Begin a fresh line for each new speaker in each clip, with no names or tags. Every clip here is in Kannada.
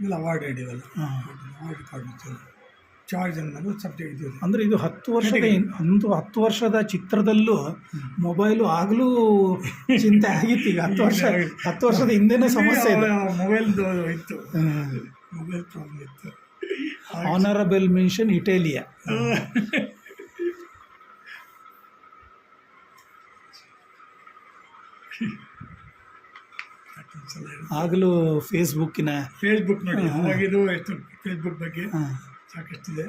ಇಲ್ಲ ಅವಾರ್ಡ್ ಇವೆಲ್ಲ
ಹಾಂ.
ಅವಾರ್ಡ್ ಕಾರ್ಡ್ ಚಾರ್ಜ್ ಅನ್ನೋದು ಸಬ್ಜೆಕ್ಟ್ ಇದೆ
ಅಂದರೆ ಇದು ಹತ್ತು ವರ್ಷದ ಒಂದು ಹತ್ತು ವರ್ಷದ ಚಿತ್ರದಲ್ಲೂ ಮೊಬೈಲು ಆಗಲೂ ಚಿಂತೆ ಆಗಿತ್ತು ಈಗ. ಹತ್ತು ವರ್ಷ ಹತ್ತು ವರ್ಷದ ಹಿಂದೆನೇ ಸಮಸ್ಯೆ ಇದೆ.
ಮೊಬೈಲ್ದು ಇತ್ತು. ಮೊಬೈಲ್ ಪ್ರಾಬ್ಲಮ್ ಇತ್ತು.
ಆನರಬಲ್ ಮೆನ್ಷನ್ ಇಟೇಲಿಯಾ ಆಗಲೂ ಫೇಸ್ಬುಕ್ಕಿನ
ಫೇಸ್ಬುಕ್ ನೋಡಿ ಅವಾಗಿದು ಎಷ್ಟು ಫೇಸ್ಬುಕ್ ಬಗ್ಗೆ ಸಾಕಷ್ಟಿದೆ.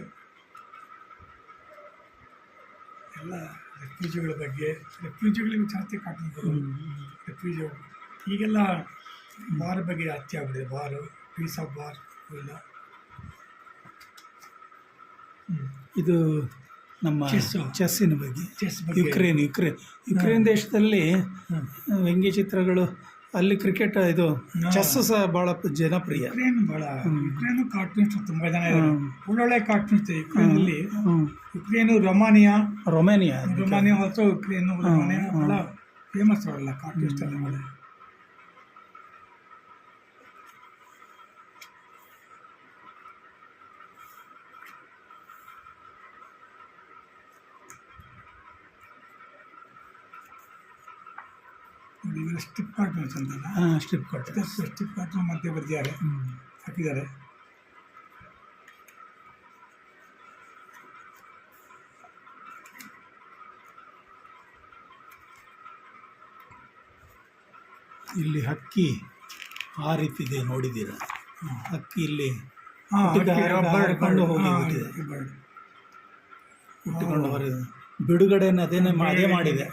ಎಲ್ಲ ರೆಫ್ಯೂಜಿಗಳ ಬಗ್ಗೆ ರೆಫ್ಯೂಜಿಗಳಿಗೆ ಜಾಸ್ತಿ ಕಾಟನ್ಗಳು ರೆಫ್ಯೂಜಿ ಈಗೆಲ್ಲ ಬಾರ್ ಬಗ್ಗೆ ಜಾಸ್ತಿ ಆಗಿದೆ ಬಾರು ಪೀಸ್ ಆಫ್ ಬಾರ್ ಇವೆಲ್ಲ
ಇದು ನಮ್ಮ
ಚೆಸ್ಸು.
ಚೆಸ್ಸಿನ ಬಗ್ಗೆ.
ಚೆಸ್
ಯುಕ್ರೇನ್ ಯುಕ್ರೇನ್ ಯುಕ್ರೇನ್ ದೇಶದಲ್ಲಿ. ವ್ಯಂಗ್ಯ ಚಿತ್ರಗಳು ಅಲ್ಲಿ ಕ್ರಿಕೆಟ್ ಇದು ಚೆಸ್ ಸಹ ಭಾಳ ಜನಪ್ರಿಯ.
ಯುಕ್ರೇನ್ ಭಾಳ ಯುಕ್ರೇನು ಕಾರ್ಟೂನ್ಸ್ ತುಂಬ ಜನ ಇದ್ದಾರೆ. ಒಳ್ಳೊಳ್ಳೆ ಕಾರ್ಟೂನ್ಸ್ ಯುಕ್ರೇನಲ್ಲಿ. ಯುಕ್ರೇನು ರೊಮಾನಿಯಾ
ರೊಮೇನಿಯಾ
ರೊಮಾನಿಯಾ ಮತ್ತು ಯುಕ್ರೇನು ರೊಮಾನಿಯಾ ಭಾಳ ಫೇಮಸ್ ಅವರಲ್ಲ ಕಾರ್ಟೂನ್ಸ್ ಎಲ್ಲ ಇವೆಲ್ಲ ಸ್ಟಿಪ್ ಕಾರ್ಟೂನ್ಸ್ ಅಂತಲ್ಲ
ಹಾಂ ಸ್ಟ್ರಿಪ್ ಕೊಟ್ಟೆ
ಸ್ಟಿಪ್ ಕಾರ್ಟೂನ್ ಮಧ್ಯೆ ಬರ್ದಿದ್ದಾರೆ. ಹಾಕಿದ್ದಾರೆ.
ಇಲ್ಲಿ ಹಕ್ಕಿ ಆ ರೀತಿ ಇದೆ ನೋಡಿದ್ದೀರ ಹಕ್ಕಿ ಇಲ್ಲಿ
ಹಾ,
ಹುಟ್ಟಿದ
ಹಕ್ಕಿ,
ಹಾರ-
bird,
ಹಾರಿಕೊಂಡು
bird.
ಹೋಗಿ
ಹಾ,
ಬಿಟ್ಟಿದೆ.
ಹಕ್ಕಿ,
ಹುಟ್ಟಿಕೊಂಡು ಹೊರ ಬಿಡುಗಡೆನ ಅದೇನೇ ಮಾ- ಅದೇ ಮಾಡಿದೆ.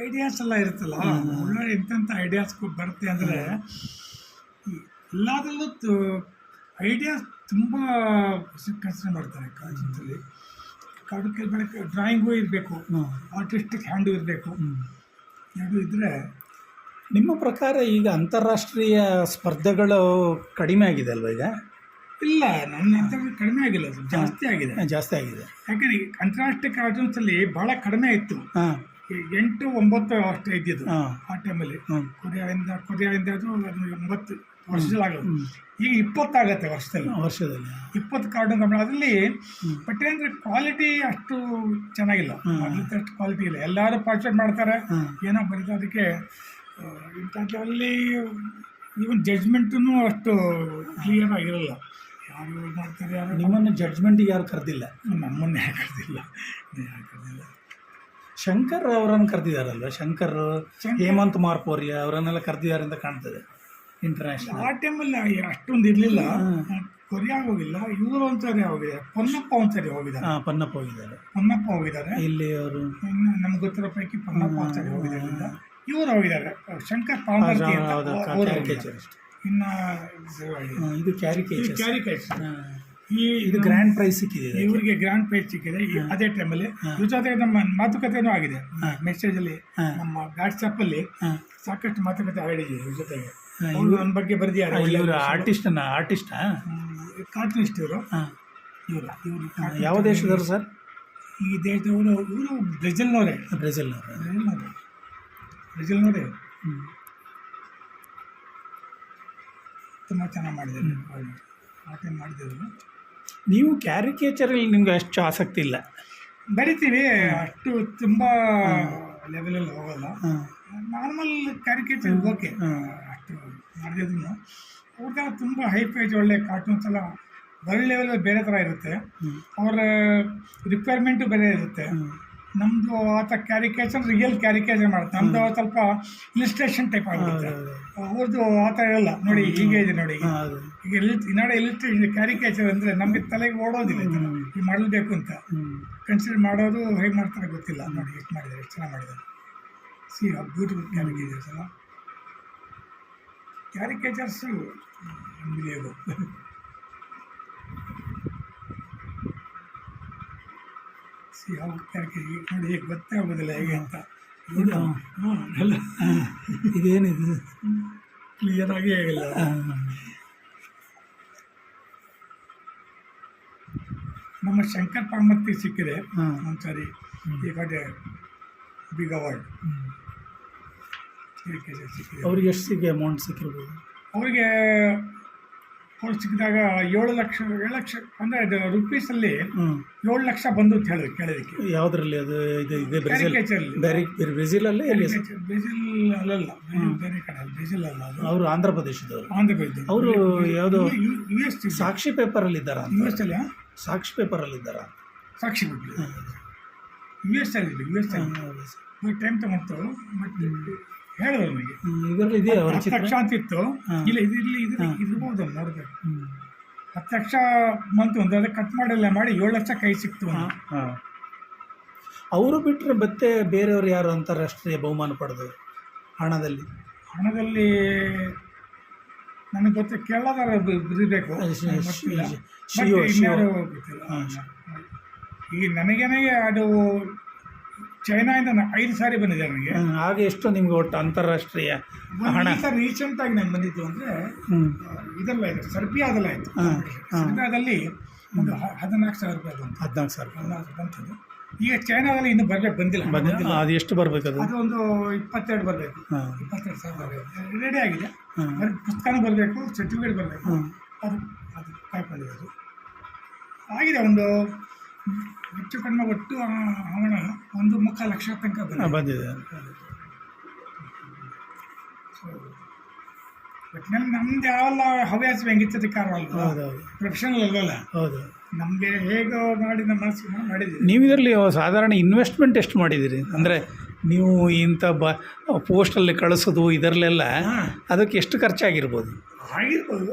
ಐಡಿಯಾಸ್ ಎಲ್ಲ ಇರುತ್ತಲ್ಲ ಒಳ್ಳೆ ಎಂತೆಂಥ ಐಡಿಯಾಸ್ ಬರುತ್ತೆ ಅಂದರೆ ಎಲ್ಲದರಲ್ಲೂ ಐಡಿಯಾಸ್ ತುಂಬ ಕನ್ಸಿಡರ್ ಮಾಡ್ತಾರೆ ಕಾಲೇಜಲ್ಲಿ ಕಾಡು ಬೆಳಕು ಡ್ರಾಯಿಂಗು ಇರಬೇಕು ಆರ್ಟಿಸ್ಟಿಕ್ ಹ್ಯಾಂಡು ಇರಬೇಕು.
ಹ್ಞೂ
ಎರಡು ಇದ್ದರೆ
ನಿಮ್ಮ ಪ್ರಕಾರ ಈಗ ಅಂತಾರಾಷ್ಟ್ರೀಯ ಸ್ಪರ್ಧೆಗಳು ಕಡಿಮೆ ಆಗಿದೆ ಅಲ್ವಾ ಈಗ?
ಇಲ್ಲ ನನ್ನ ಕಡಿಮೆ ಆಗಿಲ್ಲ ಅದು ಜಾಸ್ತಿ ಆಗಿದೆ.
ಜಾಸ್ತಿ ಆಗಿದೆ.
ಯಾಕಂದ್ರೆ ಅಂತಾರಾಷ್ಟ್ರೀಯ ಅಂತಾರಾಷ್ಟ್ರೀಯ ಕಾರ್ಟೂನ್ಸಲ್ಲಿ ಬಹಳ ಕಡಿಮೆ ಇತ್ತು.
ಹಾಂ.
ಎಂಟು ಒಂಬತ್ತು ಅಷ್ಟೇ ಇದ್ದಿದ್ದು
ಹಾಂ.
ಆ ಟೈಮಲ್ಲಿ. ಕೊರಿಯಾದಿಂದ ಕೊರಿಯಾದಿಂದ ಅದು ಒಂಬತ್ತು ವರ್ಷದಲ್ಲಿ ಆಗೋದು. ಈಗ ಇಪ್ಪತ್ತಾಗತ್ತೆ ವರ್ಷದಲ್ಲಿ.
ವರ್ಷದಲ್ಲಿ
ಇಪ್ಪತ್ತು ಕಾರ್ಟೂನ್ ಕಂಪ್ನಿ ಅದರಲ್ಲಿ ಬಟ್ ಏನಂದ್ರೆ ಕ್ವಾಲಿಟಿ ಅಷ್ಟು ಚೆನ್ನಾಗಿಲ್ಲ. ಅಷ್ಟು ಕ್ವಾಲಿಟಿ ಇಲ್ಲ. ಎಲ್ಲರೂ ಪಾರ್ಟಿಸಿಪೇಟ್ ಮಾಡ್ತಾರೆ. ಏನೋ ಬರೀತಾರೆ ಅದಕ್ಕೆ ಇಂಥದ್ರಲ್ಲಿ ಈವನ್ ಜಡ್ಜ್ಮೆಂಟೂ ಅಷ್ಟು ಕ್ಲಿಯರ್ ಆಗಿರಲ್ಲ. ಯಾರು ಇದ್ ಮಾಡ್ತಾರೆ ಯಾರು?
ನಿಮ್ಮನ್ನು ಜಡ್ಜ್ಮೆಂಟಿಗೆ ಯಾರು ಕರೆದಿಲ್ಲ?
ನಮ್ಮನ್ನು ಯಾಕೆ ಕರೆದಿಲ್ಲ?
ಶಂಕರ್ ಅವರನ್ನು ಕರೆದಿದ್ದಾರಲ್ವ ಶಂಕರ್ ಹೇಮಂತ್ ಮಾರ್ಪೋರ್ಯ ಅವರನ್ನೆಲ್ಲ ಕರೆದಿದ್ದಾರೆ ಅಂತ ಕಾಣ್ತದೆ ಇಂಟರ್ನ್ಯಾಷನಲ್
ಆ ಟೈಮಲ್ಲಿ ಅಷ್ಟೊಂದು ಇರಲಿಲ್ಲ. ಕೊರಿಯಾ ಹೋಗಿಲ್ಲ ಇವರು ಒಂದ್ಸರಿ ಹೋಗಿದ್ದಾರೆ ಪೊನ್ನಪ್ಪ ಒಂದ್ಸರಿ ಹೋಗಿದ್ದಾರೆ.
ಹಾಂ ಪೊನ್ನಪ್ಪ ಹೋಗಿದ್ದಾರೆ.
ಪೊನ್ನಪ್ಪ ಹೋಗಿದ್ದಾರೆ.
ಇಲ್ಲಿ ಅವರು?
ಇನ್ನು ನಮ್ಗೆ ಗೊತ್ತಿರೋ ಪೈಕಿ ಪೊನ್ನಪ್ಪ ಒಂದ್ಸರಿ ಹೋಗಿದ್ದಾರೆ. ಇವರು ಹೋಗಿದ್ದಾರೆ. ಶಂಕರ್ ಪಾಂಬರ್ತಿ ಅಂತ ಅವ್ರು ಹೋಗಿದ್ದಾರೆ. ಇನ್ನ
ಇದು ಕ್ಯಾರಿಕೇಚರ್
ಕ್ಯಾರಿಕೇಚರ್ ಈ
ಇದು ಗ್ರ್ಯಾಂಡ್ ಪ್ರೈಸ್ ಸಿಕ್ಕಿದೆ.
ಇವರಿಗೆ ಗ್ರ್ಯಾಂಡ್ ಪ್ರೈಸ್ ಸಿಕ್ಕಿದೆ. ಅದೇ ಟೈಮಲ್ಲಿ ಇವ್ರ ಜೊತೆಗೆ ನಮ್ಮ ಮಾತುಕತೆನೂ ಆಗಿದೆ. ಮೆಸೇಜ್ ಅಲ್ಲಿ
ಹಾ.
ನಮ್ಮ ವಾಟ್ಸಪ್ ಅಲ್ಲಿ
ಹಾಂ.
ಸಾಕಷ್ಟು ಮಾತುಕತೆ ಆಗಿದೆ ಇವ್ರ ಜೊತೆಗೆ. ಅವ್ರು ನನ್ನ ಬಗ್ಗೆ ಬರೆದಿದ್ದಾರೆ.
ಇವರು ಆರ್ಟಿಸ್ಟ್ ಆರ್ಟಿಸ್ಟಾ
ಕಾರ್ಟೂನಿಸ್ಟ್ ಇವರು. ಇವರು ಇವರು
ಯಾವ ದೇಶದವರು ಸರ್?
ಈ ದೇಶದವರು ಇವರು ಬ್ರೆಜಿಲ್ನವರೇ.
ಬ್ರೆಜಿಲ್ನವರು.
ಬ್ರೆಜಿಲ್ನವರೇ. ಬ್ರೆಜಿಲ್ನವರೇ
ಹ್ಮ್.
ತುಂಬ ಚೆನ್ನಾಗಿ ಮಾಡಿದ್ದಾರೆ ಆಟ ಮಾಡಿದ್ರು.
ನೀವು ಕ್ಯಾರಿಕೇಚರಲ್ಲಿ ನಿಮ್ಗೆ ಅಷ್ಟು ಆಸಕ್ತಿ ಇಲ್ಲ.
ಬರಿತೀವಿ ಅಷ್ಟು ತುಂಬ ಲೆವೆಲಲ್ಲಿ ಹೋಗಲ್ಲ. Normal caricature okay. ಅಷ್ಟು ಮಾಡಿದ್ರು ಅವ್ರಿಗೆಲ್ಲ ತುಂಬ ಹೈ ಪೇಜ್ ಒಳ್ಳೆ ಕಾರ್ಟೂನ್ಸ್ ಎಲ್ಲ ವರ್ಲ್ಡ್ ಲೆವೆಲ್ ಬೇರೆ ಥರ ಇರುತ್ತೆ. ಅವರ ರಿಕ್ವೈರ್ಮೆಂಟು ಬೇರೆ ಇರುತ್ತೆ. ನಮ್ಮದು ಆತ ಕ್ಯಾರಿಕೇಚರ್ ರಿಯಲ್ ಕ್ಯಾರಿಕೇಚರ್ ಮಾಡುತ್ತೆ ನಮ್ಮದು ಸ್ವಲ್ಪ ಇಲಿಸ್ಟ್ರೇಷನ್ ಟೈಪ್ ಆಗುತ್ತೆ ಅವ್ರದ್ದು ಆ ಥರ ಇರಲ್ಲ ನೋಡಿ ಹೀಗೆ ಇದೆ ನೋಡಿ. ಈಗ ಇಲ್ಲಿ ನೋಡಿ ಇಲಿಸ್ಟ್ರೇಷನ್ ಕ್ಯಾರಿಕೇಚರ್ ಅಂದರೆ ನಮಗೆ ತಲೆಗೆ ಓಡೋದಿಲ್ಲ ಈ ಮಾಡಬೇಕು ಅಂತ. ಕನ್ಸಿಡರ್ ಮಾಡೋದು ಹೇಗೆ ಮಾಡ್ತಾರೆ ಗೊತ್ತಿಲ್ಲ. ನೋಡಿ ಎಷ್ಟು ಮಾಡಿದ್ರೆ ಎಷ್ಟು ಚೆನ್ನಾಗಿ ಮಾಡಿದ್ದಾರೆ. ಸಿ ಬ್ಯೂಟಿಫುಲ್ ಕ್ಯಾರಿಕೇಚರ್ಸ್ ಅಲ್ಲ caricatures unbelievable see how caricature ನೋಡಿ ಹೇಗೆ ಗೊತ್ತೇ ಆಗೋದಿಲ್ಲ ಹೇಗೆ ಅಂತ. ಹಾಂ.
ಇದೇನಿದು?
ಕ್ಲಿಯರ್ ಆಗಿ ಹೇಗಿಲ್ಲ ನಮ್ಮ ಶಂಕರ್ ಪಾರ್ಮತಿ ಸಿಕ್ಕಿದೆ.
ಹಾಂ.
ಒಂದ್ಸರಿ. ಈ ಕಡೆ ಬಿಗ್ ಅವಾರ್ಡ್ ಸಿಕ್ಕಿದೆ
ಅವ್ರಿಗೆ ಎಷ್ಟು ಸಿಕ್ಕಿ ಅಮೌಂಟ್ ಸಿಕ್ಕಿರ್ಬೋದು?
ಅವರಿಗೆ ಅವ್ರು ಸಿಕ್ಕಿದಾಗ ಏಳು ಲಕ್ಷ ಏಳು ಲಕ್ಷ ಅಂದರೆ ಅದು ರುಪೀಸಲ್ಲಿ ಏಳು ಲಕ್ಷ ಬಂದು ಅಂತ ಹೇಳಿದ್ರು ಕೇಳೋದಕ್ಕೆ
ಯಾವುದ್ರಲ್ಲಿ ಅದು ಇದು ಇದೆ ಬ್ರೆಜಿಲ್ ಬ್ರೆಜಿಲಲ್ಲೇ
ಬ್ರೆಜಿಲ್ ಅಲ್ಲಲ್ಲ. ಬೇರೆ- ಕಡೆ ಅಲ್ಲ. ಬ್ರೆಜಿಲ್ ಅಲ್ಲ
ಅವರು ಆಂಧ್ರ ಪ್ರದೇಶದವರು.
ಆಂಧ್ರ ಪ್ರದೇಶ
ಅವರು ಯಾವುದೋ?
ಯು ಎಸ್
ಸಾಕ್ಷಿ ಪೇಪರಲ್ಲಿ ಇದ್ದಾರ
ಯು ಎಸ್ ಅಲ್ಲಿ
ಸಾಕ್ಷಿ ಪೇಪರಲ್ಲಿ ಇದ್ದಾರ
ಸಾಕ್ಷಿ ಪೇಪರ್ ಯು ಎಸ್ ಅಲ್ಲಿ ಯು ಎಸ್ ಅಲ್ಲಿ. ಟೈಮ್ ತಗೊಂತು ಮತ್ತೆ ಹೇಳಿದ್ರು ನನಗೆ
ಇದರಲ್ಲಿ ಇದೆಯಾ ಅವರ
ಹತ್ತು
ಚಿತ್ರ?
ಲಕ್ಷ ಅಂತ ಇಲ್ಲ ಇದು ಇಲ್ಲಿ ಇದು ಇರ್ಬೋದು ನೋಡಿದೆ
ಹ್ಮ್.
ಹತ್ತು ಲಕ್ಷ ಬಂತು ಒಂದು ಅದಕ್ಕೆ ಕಟ್ ಮಾಡಿಲ್ಲ ಮಾಡಿ ಏಳು ಲಕ್ಷ ಕೈ ಸಿಕ್ತು ಅಂತ.
ಹಾಂ. ಅವರು ಬಿಟ್ಟರೆ ಮತ್ತೆ ಬೇರೆಯವರು ಯಾರು ಅಂತಾರಾಷ್ಟ್ರೀಯ ಬಹುಮಾನ ಪಡೆದವರು ಹಣದಲ್ಲಿ?
ಹಣದಲ್ಲಿ ನನಗೆ ಗೊತ್ತ ಕೇರಳದ ಇರಬೇಕು.
ಅದು ಶಿ-
ಗೊತ್ತಿಲ್ಲ.
ಶಿ-
But
ಶಿವ ಶಿವ.
ಇನ್ಯಾರು ಗೊತ್ತಿಲ್ಲ ಈಗ ನನಗೇನೆ ಅದು ಚೈನಾಯಿಂದ ಐದು ಸಾರಿ ಬಂದಿದೆ ನನಗೆ
ಆಗ ಎಷ್ಟು ನಿಮ್ಗೆ ಒಟ್ಟು ಅಂತಾರಾಷ್ಟ್ರೀಯ ಹಣ.
ಸರ್ ರೀಸೆಂಟ್ ಆಗಿ ನಾನು ಬಂದಿದ್ದು ಅಂದರೆ ಇದೆಲ್ಲ ಆಯಿತು ಸರ್ಬಿಯಾದಲ್ಲ ಆಯಿತು. ಸರ್ಬಿಯಾದಲ್ಲಿ ಒಂದು ಹದಿನಾಲ್ಕು ಸಾವಿರ ರೂಪಾಯಿ ಬಂತು.
ಹದಿನಾಲ್ಕು ಸಾವಿರ
ಹದಿನಾಲ್ಕು ಬಂತದ್ದು ಈಗ ಚೈನಾದಲ್ಲಿ ಇನ್ನೂ ಬರ್ಬೇಕು ಬಂದಿಲ್ಲ.
ಬಂದಿಲ್ಲ. ಅದು ಎಷ್ಟು ಬರಬೇಕು ಅದು?
ಅದು ಒಂದು ಇಪ್ಪತ್ತೆರಡು ಬರಬೇಕು.
ಹಾಂ.
ಇಪ್ಪತ್ತೆರಡು ಸಾವಿರ ಬರಬೇಕು. ರೆಡಿ ಆಗಿದೆ. ಪುಸ್ತಕನೂ ಬರಬೇಕು ಸರ್ಟಿಫಿಕೇಟ್ ಬರಬೇಕು.
ಹಾಂ.
ಅದು ಅದು ಕಾಯ್ಕೊಂಡಿರೋದು. ಆಗಿದೆ ಒಂದು ಹೆಚ್ಚು ಕಡಿಮೆ ಒಟ್ಟು ಹಣ ಒಂದು ಮುಖ ಲಕ್ಷ ತನಕ ಬಂದಿದೆ. ಒಟ್ಟಿನಲ್ಲಿ ನಮ್ದು ಯಾವಲ್ಲ ಹವ್ಯಾಸ ವ್ಯಂಗಿತದ
ಹೌದೌದು
ಪ್ರೊಫೆಷನಲ್ ಅಲ್ವಲ್ಲ?
ಹೌದು.
ನಮಗೆ ಹೇಗೆ ಮಾಡಿ ನಮ್ಮ ಮನಸ್ಸಿಗೆ ಮಾಡಿದ್ದೀವಿ.
ನೀವು ಇದರಲ್ಲಿ ಸಾಧಾರಣ ಇನ್ವೆಸ್ಟ್ಮೆಂಟ್ ಎಷ್ಟು ಮಾಡಿದ್ದೀರಿ? ಅಂದರೆ ನೀವು ಇಂಥ ಬ ಪೋಸ್ಟಲ್ಲಿ ಕಳಿಸೋದು ಇದರಲ್ಲೆಲ್ಲ ಅದಕ್ಕೆ ಎಷ್ಟು ಖರ್ಚಾಗಿರ್ಬೋದು?
ಆಗಿರ್ಬೋದು.